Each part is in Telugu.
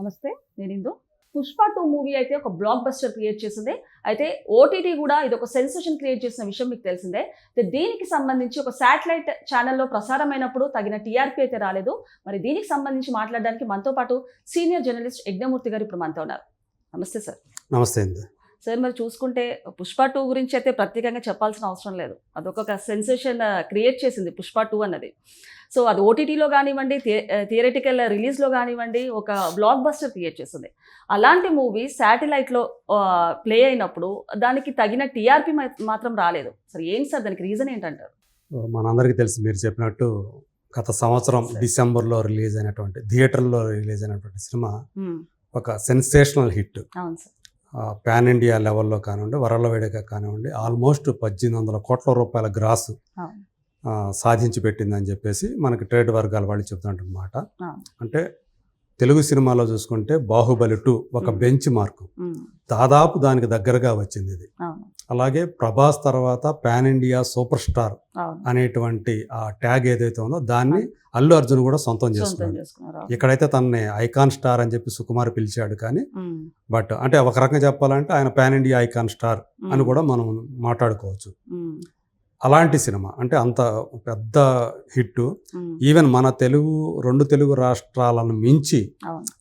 నమస్తే నేను ఇందు. పుష్ప టూ మూవీ అయితే ఒక బ్లాక్ బస్టర్ క్రియేట్ చేసింది. అయితే ఓటీటీ కూడా ఇది ఒక సెన్సేషన్ క్రియేట్ చేసిన విషయం మీకు తెలిసిందే. అయితే దీనికి సంబంధించి ఒక శాటిలైట్ ఛానల్లో ప్రసారమైనప్పుడు తగిన టీఆర్పీ అయితే రాలేదు. మరి దీనికి సంబంధించి మాట్లాడడానికి మనతో పాటు సీనియర్ జర్నలిస్ట్ యజ్ఞమూర్తి గారు ఇప్పుడు మనతో ఉన్నారు. నమస్తే సార్ నమస్తే సార్ మరి చూసుకుంటే పుష్ప టూ గురించి అయితే ప్రత్యేకంగా చెప్పాల్సిన అవసరం లేదు. అదొక సెన్సేషన్ క్రియేట్ చేసింది పుష్ప టూ అన్నది. సో అది ఓటీటీలో కానివ్వండి థియరటికల్ రిలీజ్లో కానివ్వండి ఒక బ్లాక్ బస్టర్ క్రియేట్ చేస్తుంది అలాంటి మూవీ శాటిలైట్లో ప్లే అయినప్పుడు దానికి తగిన టీఆర్పీ మాత్రం రాలేదు. సరే ఏంటి సార్ దానికి రీజన్ ఏంటంటారు? మనందరికీ తెలుసు మీరు చెప్పినట్టు గత సంవత్సరం. డిసెంబర్లో రిలీజ్ అయినటువంటి థియేటర్లో రిలీజ్ అయినటువంటి సినిమా. ఒక సెన్సేషనల్ హిట్ అవును సార్. పాన్ ఇండియా లెవెల్లో కానివ్వండి వరల్డ్ వైడ్గా కానివ్వండి ఆల్మోస్ట్ పద్దెనిమిది వందల కోట్ల రూపాయల గ్రాస్ సాధించి పెట్టిందని చెప్పేసి మనకి ట్రేడ్ వర్గాల వాళ్ళు చెప్తున్నమాట అవును. అంటే తెలుగు సినిమాలో చూసుకుంటే బాహుబలి టూ ఒక. Benchmark. దాదాపు దానికి దగ్గరగా వచ్చింది ఇది అలాగే ప్రభాస్ తర్వాత పాన్ ఇండియా సూపర్ స్టార్ అనేటువంటి ఆ ట్యాగ్ ఏదైతే ఉందో దాన్ని అల్లు అర్జున్ కూడా సొంతం చేసుకున్నాడు ఇక్కడైతే తనని ఐకాన్ స్టార్ అని చెప్పి సుకుమార్ పిలిచాడు కానీ. బట్ అంటే ఒక రకంగా చెప్పాలంటే ఆయన పాన్ ఇండియా ఐకాన్ స్టార్ అని కూడా మనం మాట్లాడుకోవచ్చు. అలాంటి సినిమా అంటే అంత పెద్ద హిట్. ఈవెన్ మన తెలుగు రెండు తెలుగు రాష్ట్రాలను మించి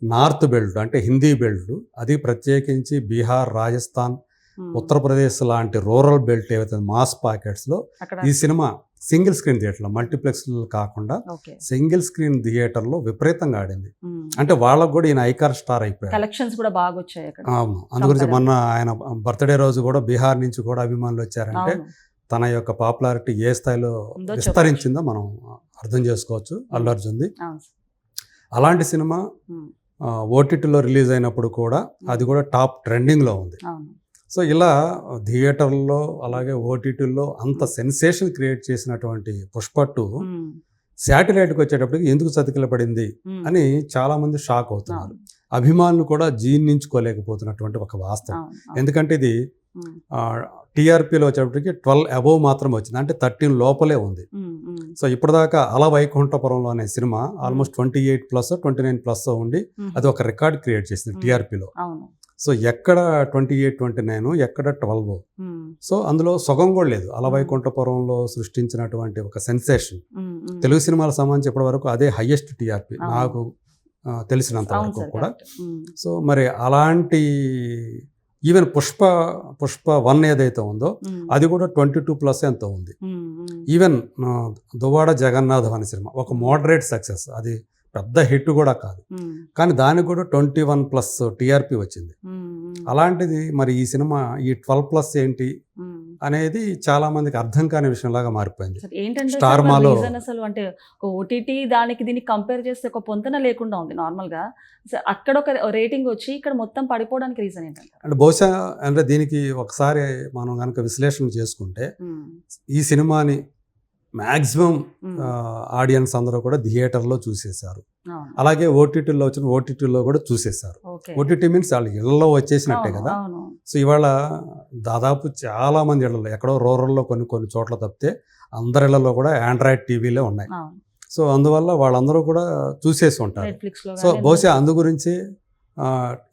నార్త్ బెల్ట్ అంటే హిందీ బెల్ట్ అది ప్రత్యేకించి బీహార్ రాజస్థాన్. ఉత్తరప్రదేశ్ లాంటి రూరల్ బెల్ట్ ఏవైతే మాస్ పాకెట్స్లో ఈ సినిమా సింగిల్ స్క్రీన్ థియేటర్లో మల్టీప్లెక్స్ కాకుండా సింగిల్ స్క్రీన్ థియేటర్లో విపరీతంగా ఆడింది. అంటే వాళ్ళకు కూడా ఈయన ఐకార్ స్టార్ అయిపోయాడు. కలెక్షన్స్ కూడా బాగా వచ్చాయి అక్కడ. అవును. అందుగురించి. మొన్న ఆయన బర్త్డే రోజు కూడా బీహార్ నుంచి కూడా అభిమానులు వచ్చారంటే. తన యొక్క పాపులారిటీ ఏ స్థాయిలో విస్తరించిందో మనం అర్థం చేసుకోవచ్చు. అల్లు అర్జున్ది. అలాంటి సినిమా. ఓటీటీలో రిలీజ్ అయినప్పుడు కూడా అది కూడా టాప్ ట్రెండింగ్లో ఉంది. సో ఇలా థియేటర్లో అలాగే ఓటీటీల్లో అంత సెన్సేషన్ క్రియేట్ చేసినటువంటి పుష్ప టూ Hmm. శాటిలైట్కి వచ్చేటప్పటికి ఎందుకు చతికిల పడింది. అని చాలా మంది షాక్ అవుతున్నారు. అభిమానులు కూడా జీర్ణించుకోలేకపోతున్నటువంటి ఒక వాస్తవం. ఎందుకంటే ఇది. టీఆర్పీలో వచ్చేటప్పటికి ట్వెల్వ్ అబోవ్ మాత్రం వచ్చింది అంటే థర్టీన్ లోపలే ఉంది. సో ఇప్పటిదాకా అల వైకుంఠపురంలో అనే cinema almost twenty eight plus twenty nine plus ఉండి. అది ఒక రికార్డ్ క్రియేట్ చేసింది. టీఆర్పీలో సో ఎక్కడ ట్వంటీ ఎయిట్ ట్వంటీ నైన్ ఎక్కడ ట్వెల్వ్. సో అందులో సొగం కూడా లేదు అల వైకుంఠపురంలో సృష్టించినటువంటి ఒక సెన్సేషన్. తెలుగు సినిమాలకు సంబంధించి ఇప్పటి వరకు అదే హయ్యెస్ట్ టీఆర్పీ. నాకు తెలిసినంత వరకు కూడా. సో మరి అలాంటి ఈవెన్ పుష్ప పుష్ప వన్ ఏదైతే ఉందో. అది కూడా ట్వంటీ టూ ప్లస్ ఎంతో ఉంది. ఈవెన్ ఆ, దువ్వాడ జగన్నాథం అనే సినిమా ఒక మోడరేట్ సక్సెస్ అది పెద్ద హిట్ కూడా కాదు. కానీ దానికి కూడా ట్వంటీ వన్ ప్లస్ టీఆర్పీ వచ్చింది. అలాంటిది మరి ఈ సినిమా ఈ ట్వెల్వ్ ప్లస్ ఏంటి. అనేది చాలా మందికి అర్థం కాని విషయంలాగా మారిపోయింది మరి మాలో- అసలు అంటే ఓటీటీ దానికి దీనికి కంపేర్ చేస్తే ఒక పొంతన లేకుండా ఉంది నార్మల్గా అక్కడ ఒక రేటింగ్ వచ్చి ఇక్కడ మొత్తం పడిపోవడానికి రీజన్ ఏంటంటే అంటే బహుశా అంటే దీనికి ఒకసారి మనం కనుక విశ్లేషణ చేసుకుంటే ఈ సినిమాని మ్యాక్సిమం ఆడియన్స్ అందరూ కూడా థియేటర్లో చూసేశారు. అలాగే ఓటీటీలో వచ్చిన ఓటీటీలో కూడా చూసేశారు. ఓటీటీ మీన్స్ వాళ్ళు ఇళ్ళలో వచ్చేసినట్టే కదా. సో ఇవాళ దాదాపు చాలా మంది ఇళ్ళలో ఎక్కడో రూరల్లో కొన్ని కొన్ని చోట్ల తప్పితే అందరి ఇళ్ళలో కూడా ఆండ్రాయిడ్ టీవీలే ఉన్నాయి. సో అందువల్ల వాళ్ళందరూ కూడా చూసేసి ఉంటారు. సో బహుశా అందు గురించి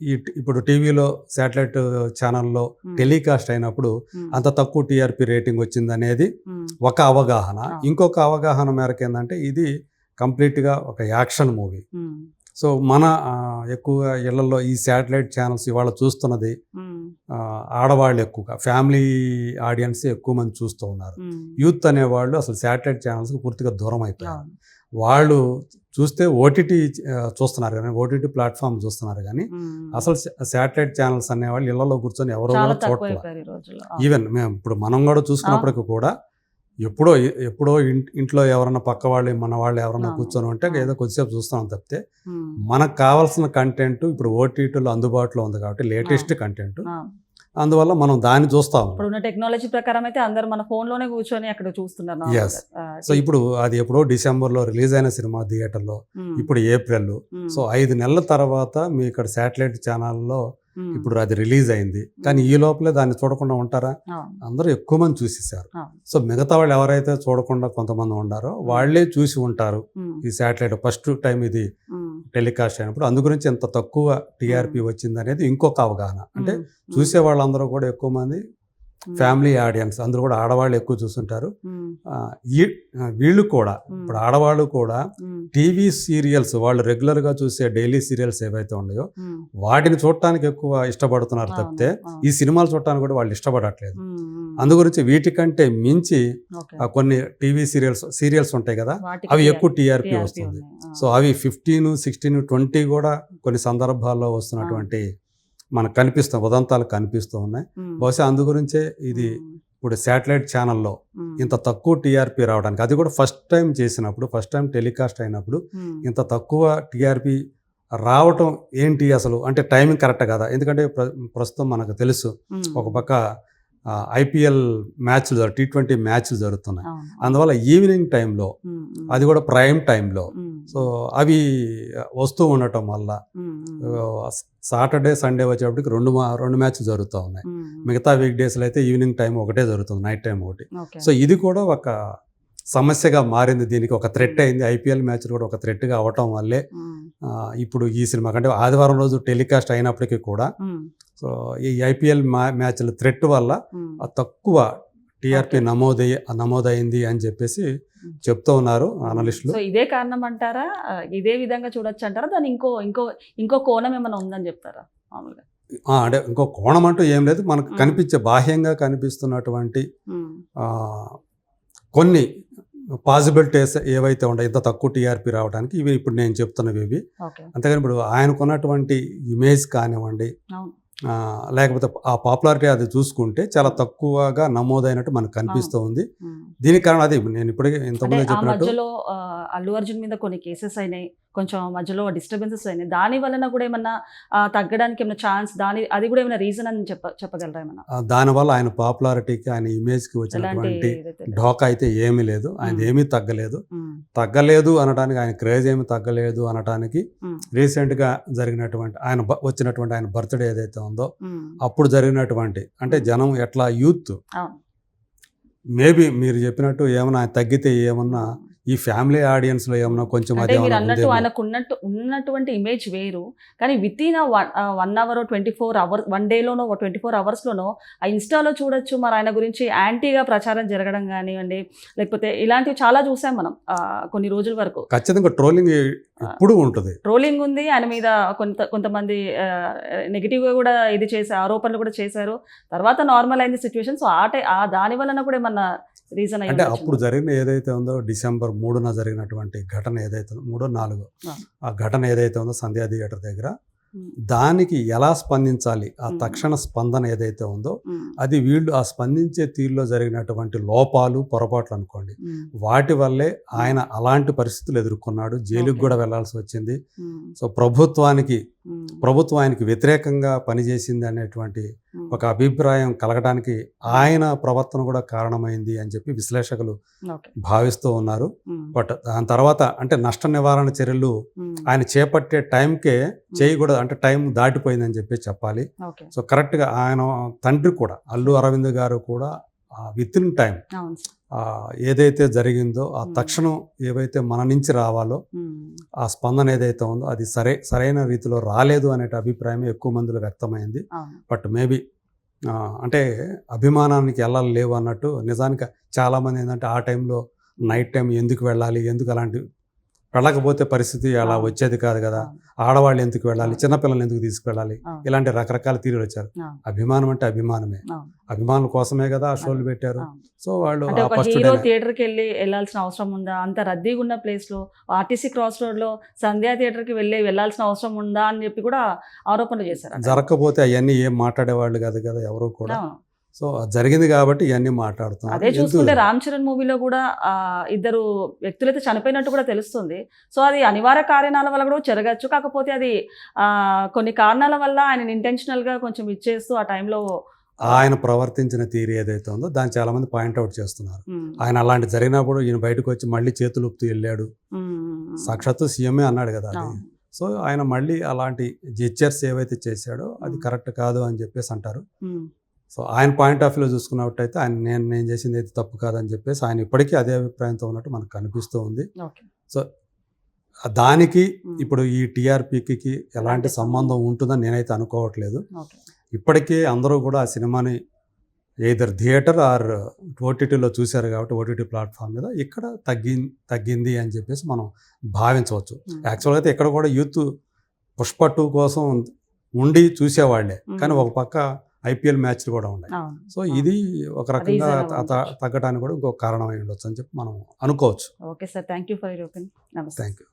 ఈ ఇప్పుడు టీవీలో శాటిలైట్ ఛానల్లో. టెలికాస్ట్ అయినప్పుడు. అంత తక్కువ టీఆర్పీ రేటింగ్ వచ్చింది అనేది. ఒక అవగాహన. ఇంకొక అవగాహన మేరకు ఏంటంటే ఇది కంప్లీట్గా ఒక యాక్షన్ మూవీ. సో మన ఎక్కువగా ఇళ్ళలో ఈ శాటిలైట్ ఛానల్స్ ఇవాళ చూస్తున్నది ఆడవాళ్ళు ఎక్కువగా ఫ్యామిలీ ఆడియన్స్ ఎక్కువ మంది చూస్తూ ఉన్నారు. యూత్ అనేవాళ్ళు అసలు శాటిలైట్ ఛానల్స్కి పూర్తిగా దూరం అయిపోయారు. వాళ్ళు చూస్తే ఓటీటీ చూస్తున్నారు కానీ ఓటీటీ ప్లాట్ఫామ్ చూస్తున్నారు కానీ. అసలు శాటిలైట్ ఛానల్స్ అనేవాళ్ళు ఇళ్ళలో కూర్చొని ఎవరో రోజుల్లో ఈవెన్ మేము ఇప్పుడు మనం కూడా చూసుకున్నప్పటికీ కూడా ఎప్పుడో ఎప్పుడో ఇంట్లో ఎవరన్నా పక్క వాళ్ళు మన వాళ్ళు ఎవరన్నా. కూర్చొని ఉంటే. ఏదో కొద్దిసేపు చూస్తున్నాం తప్పితే. మనకు కావాల్సిన కంటెంట్ ఇప్పుడు ఓటీటీలో అందుబాటులో ఉంది కాబట్టి లేటెస్ట్ కంటెంట్. అందువల్ల మనం దాన్ని చూస్తాం ఇప్పుడున్న టెక్నాలజీ ప్రకారం అయితే అందరు మన ఫోన్లోనే కూర్చొని అక్కడ చూస్తున్నారు. ఆ, సో ఇప్పుడు అది ఎప్పుడో డిసెంబర్లో రిలీజ్ అయిన సినిమా థియేటర్లో. ఇప్పుడు ఏప్రిల్. సో ఐదు నెలల తర్వాత మీ ఇక్కడ శాటిలైట్ ఛానల్లో. ఇప్పుడు అది రిలీజ్ అయింది కానీ ఈ లోపలే దాన్ని చూడకుండా ఉంటారా. అందరూ ఎక్కువ మంది చూసేసారు. సో మిగతా వాళ్ళు ఎవరైతే చూడకుండా కొంతమంది ఉండారో వాళ్ళే చూసి ఉంటారు. ఈ శాటిలైట్ ఫస్ట్ టైం ఇది. టెలికాస్ట్ అయినప్పుడు అందు గురించి ఎంత తక్కువ టీఆర్పీ వచ్చింది అనేది ఇంకొక అవగాహన. అంటే చూసే వాళ్ళందరూ కూడా ఎక్కువ మంది ఫ్యామిలీ ఆడియన్స్ అందరూ కూడా ఆడవాళ్ళు ఎక్కువ చూస్తుంటారు ఈ- వీళ్ళు కూడా ఇప్పుడు ఆడవాళ్ళు కూడా టీవీ సీరియల్స్ వాళ్ళు రెగ్యులర్గా చూసే డైలీ సీరియల్స్ ఏవైతే ఉన్నాయో వాటిని చూడటానికి ఎక్కువ ఇష్టపడుతున్నారు తప్పితే. ఈ సినిమాలు చూడటానికి కూడా వాళ్ళు ఇష్టపడట్లేదు. ఉమ్, ఉమ్, అందు గురించి వీటికంటే మించి కొన్ని టీవీ సీరియల్స్ సీరియల్స్ ఉంటాయి కదా అవి ఎక్కువ టీఆర్పీ వస్తుంది. సో అవి ఫిఫ్టీన్ సిక్స్టీన్ ట్వంటీ కూడా కొన్ని సందర్భాల్లో వస్తున్నటువంటి మనకు కనిపిస్తాం ఉదంతాలు కనిపిస్తూ ఉన్నాయి. బహుశా అందు గురించే ఇది ఇప్పుడు శాటిలైట్ ఛానల్లో ఇంత తక్కువ టీఆర్పీ రావడానికి అది కూడా ఫస్ట్ టైం చేసినప్పుడు ఫస్ట్ టైం టెలికాస్ట్ అయినప్పుడు ఇంత తక్కువ టీఆర్పీ రావటం ఏంటి అసలు? అంటే టైమింగ్ కరెక్ట్ కదా? ఎందుకంటే ప్ర- ప్రస్తుతం మనకు తెలుసు ఒక పక్క ఐపీఎల్ మ్యాచ్లు టీ ట్వంటీ మ్యాచ్లు జరుగుతున్నాయి. అందువల్ల ఈవినింగ్ టైంలో అది కూడా ప్రైమ్ టైంలో. సో అవి వస్తూ ఉండటం వల్ల సాటర్డే సండే వచ్చేప్పటికి రెండు రెండు మ్యాచ్లు జరుగుతూ ఉన్నాయి. మిగతా వీక్ డేస్లో అయితే ఈవినింగ్ టైం ఒకటే జరుగుతుంది నైట్ టైం ఒకటి. సో ఇది కూడా ఒక సమస్యగా మారింది. దీనికి ఒక థ్రెట్ అయింది. ఐపీఎల్ మ్యాచ్లు కూడా ఒక థ్రెట్గా అవటం వల్లే ఇప్పుడు ఈ సినిమా అంటే ఆదివారం రోజు టెలికాస్ట్ అయినప్పటికీ కూడా సో ఈ ఐపీఎల్ మ్యాచ్ల థ్రెట్ వల్ల తక్కువ టీఆర్పీ Okay. నమోదై నమోదైంది అని చెప్పేసి చెప్తూ ఉన్నారు అనలిస్టులు సో ఇదే కారణం అంటారా ఇదే విధంగా చూడొచ్చు అంటారా దాని ఇంకో ఇంకో ఇంకో కోణం ఏమైనా ఉందని చెప్తారా? మామూలుగా. అంటే ఇంకో కోణం అంటూ ఏం లేదు. మనకు. కనిపించే బాహ్యంగా కనిపిస్తున్నటువంటి కొన్ని పాసిబిలిటీస్ ఏవైతే ఉంటాయి ఇంత తక్కువ టీఆర్పీ రావడానికి ఇవి ఇప్పుడు నేను చెప్తున్నవి ఇవి. అంతేగాని ఇప్పుడు ఆయనకున్నటువంటి ఇమేజ్ కానివ్వండి లేకపోతే ఆ పాపులారిటీ అది చూసుకుంటే చాలా తక్కువగా నమోదైనట్టు మనకు కనిపిస్తూ ఉంది. దీనికి కారణం అది నేను ఇప్పటికే ఇంతకుముందే చెప్పినట్టు అల్లు అర్జున్ మీద కొన్ని కేసెస్ అయినాయి. కొంచెం మధ్యలో డిస్టర్బెన్సెస్ అయినాయి. దాని వలన కూడా ఏమన్నా తగ్గడానికి ఏమైనా ఛాన్స్ దాని అది కూడా ఏమైనా రీజన్ అని చెప్ప చెప్పగలరా ఏమన్నా? దానివల్ల ఆయన పాపులారిటీకి ఆయన ఇమేజ్కి వచ్చినటువంటి. ఢోకా అయితే ఏమీ లేదు. ఆయన. ఏమీ తగ్గలేదు. తగ్గలేదు అనడానికి ఆయన క్రేజ్ ఏమి తగ్గలేదు అనడానికి రీసెంట్గా జరిగినటువంటి ఆయన వచ్చినటువంటి ఆయన బర్త్డే ఏదైతే ఉందో అప్పుడు జరిగినటువంటి అంటే జనం ఎట్లా యూత్. మేబీ మీరు చెప్పినట్టు ఏమన్నా ఆయన తగ్గితే ఏమన్నా ఈ ఫ్యామిలీ ఆడియన్స్లో ఏమన్నా కొంచెం అంటే మీరు అన్నట్టు. ఆయనకు ఉన్నట్టు ఉన్నటువంటి ఇమేజ్ వేరు. కానీ with in one hour twenty four hour one డేలోనో twenty four అవర్స్లోనో ఆ ఇన్స్టాలో చూడొచ్చు. మరి ఆయన గురించి యాంటీగా ప్రచారం జరగడం కానివ్వండి లేకపోతే ఇలాంటివి చాలా చూసాం మనం కొన్ని రోజుల వరకు. ఖచ్చితంగా ట్రోలింగ్ ఎప్పుడు ఉంటుంది. ట్రోలింగ్ ఉంది. ఆయన మీద కొంత కొంతమంది నెగిటివ్గా కూడా ఇది చేసే ఆరోపణలు కూడా చేశారు. తర్వాత నార్మల్ అయింది సిచ్యువేషన్ సో ఆ దాని వలన కూడా ఏమన్నా రీజన్ అంటే అప్పుడు జరిగిన ఏదైతే ఉందో డిసెంబర్ మూడున జరిగినటువంటి ఘటన ఏదైతే మూడో నాలుగో ఆ. ఘటన ఏదైతే ఉందో సంధ్యా థియేటర్ దగ్గర దానికి ఎలా స్పందించాలి? ఆ. తక్షణ స్పందన ఏదైతే ఉందో అది వీళ్ళు ఆ స్పందించే తీరులో జరిగినటువంటి లోపాలు పొరపాట్లు అనుకోండి వాటి వల్లే ఆయన అలాంటి పరిస్థితులు ఎదుర్కొన్నాడు జైలుకి. కూడా వెళ్ళాల్సి వచ్చింది. సో ప్రభుత్వానికి ప్రభుత్వం ఆయనకి వ్యతిరేకంగా పనిచేసింది అనేటువంటి ఒక అభిప్రాయం కలగడానికి ఆయన ప్రవర్తన కూడా కారణమైంది అని చెప్పి విశ్లేషకులు భావిస్తూ ఉన్నారు. బట్ దాని తర్వాత అంటే నష్ట నివారణ చర్యలు ఆయన చేపట్టే టైంకే చేయకూడదు అంటే టైం దాటిపోయిందని చెప్పి చెప్పాలి. సో కరెక్ట్గా ఆయన తండ్రి కూడా అల్లు అరవింద్ గారు కూడా విత్ ఇన్ టైం ఏదైతే జరిగిందో ఆ. తక్షణం ఏవైతే మన నుంచి రావాలో ఆ స్పందన ఏదైతే ఉందో అది సరే సరైన రీతిలో రాలేదు అనే అభిప్రాయం ఎక్కువ మందిలో వ్యక్తమైంది. బట్ మేబీ అంటే అభిమానానికి వెళ్ళాలి లేవు అన్నట్టు నిజానికి చాలామంది ఏంటంటే ఆ టైంలో నైట్ టైం ఎందుకు వెళ్ళాలి ఎందుకు అలాంటి వెళ్ళకపోతే పరిస్థితి అలా. వచ్చేది కాదు కదా. ఆడవాళ్ళు ఎందుకు వెళ్ళాలి అవును. చిన్నపిల్లల్ని ఎందుకు తీసుకువెళ్ళాలి. ఇలాంటి రకరకాల తీరులు వచ్చారు. అభిమానం అంటే అభిమానమే. అభిమానుల కోసమే కదా ఆ షోలు పెట్టారు. సో వాళ్ళు హీరో థియేటర్కి వెళ్ళి వెళ్ళాల్సిన అవసరం ఉందా అంత రద్దీగా ఉన్న ప్లేస్లో ఆర్టీసీ క్రాస్ రోడ్లో సంధ్యా థియేటర్కి వెళ్ళి వెళ్ళాల్సిన అవసరం ఉందా అని చెప్పి కూడా ఆరోపణలు చేశారు. జరగకపోతే అవన్నీ ఏం మాట్లాడేవాళ్ళు కాదు కదా ఎవరు కూడా. సో అది జరిగింది కాబట్టి ఇవన్నీ మాట్లాడుతున్నారు అదే చూసుకుంటే రామ్ చరణ్ మూవీలో కూడా ఇద్దరు వ్యక్తులైతే చనిపోయినట్టు కూడా తెలుస్తుంది. సో అది అనివార్య కారణాల వల్ల కూడా జరగచ్చు కాకపోతే అది కొన్ని కారణాల వల్ల ఆయన ఇంటెన్షనల్గా కొంచెం ఇచ్చేస్తూ ఆ టైంలో ఆయన ప్రవర్తించిన తీరు ఏదైతే ఉందో దాన్ని చాలా మంది పాయింట్అవుట్ చేస్తున్నారు. ఆయన అలాంటి జరిగినప్పుడు ఈయన బయటకు వచ్చి మళ్ళీ చేతులు ఊపుతూ వెళ్ళాడు. సాక్షాత్తు సీఎంఏ అన్నాడు కదా అది. సో ఆయన మళ్ళీ అలాంటి జెచ్చర్స్ ఏవైతే చేశాడో అది. కరెక్ట్ కాదు అని చెప్పేసి అంటారు. సో ఆయన పాయింట్ ఆఫ్ వ్యూలో చూసుకున్నట్టయితే ఆయన నేను నేను చేసింది అయితే తప్పు కాదని చెప్పేసి ఆయన ఇప్పటికీ అదే అభిప్రాయంతో ఉన్నట్టు మనకు కనిపిస్తూ ఉంది. ఓకే. దానికి. ఇప్పుడు ఈ టీఆర్పీకి ఎలాంటి సంబంధం ఉంటుందని నేనైతే అనుకోవట్లేదు. ఇప్పటికే అందరూ కూడా ఆ సినిమాని ఏదర్ థియేటర్ ఆర్ ఓటీటీలో చూశారు కాబట్టి ఓటీటీ ప్లాట్ఫామ్ మీద ఇక్కడ తగ్గి తగ్గింది అని చెప్పేసి మనం భావించవచ్చు. యాక్చువల్గా అయితే ఇక్కడ కూడా యూత్ పుష్ప టూ కోసం ఉండి చూసేవాళ్ళే. కానీ ఒక పక్క ఐపీఎల్ మ్యాచ్లు కూడా ఉన్నాయి. సో ఇది ఒక రకంగా తగ్గడానికి కూడా ఇంకొక కారణమై ఉండొచ్చు అని చెప్పి మనం అనుకోవచ్చు. Okay sir. Thank you for thank you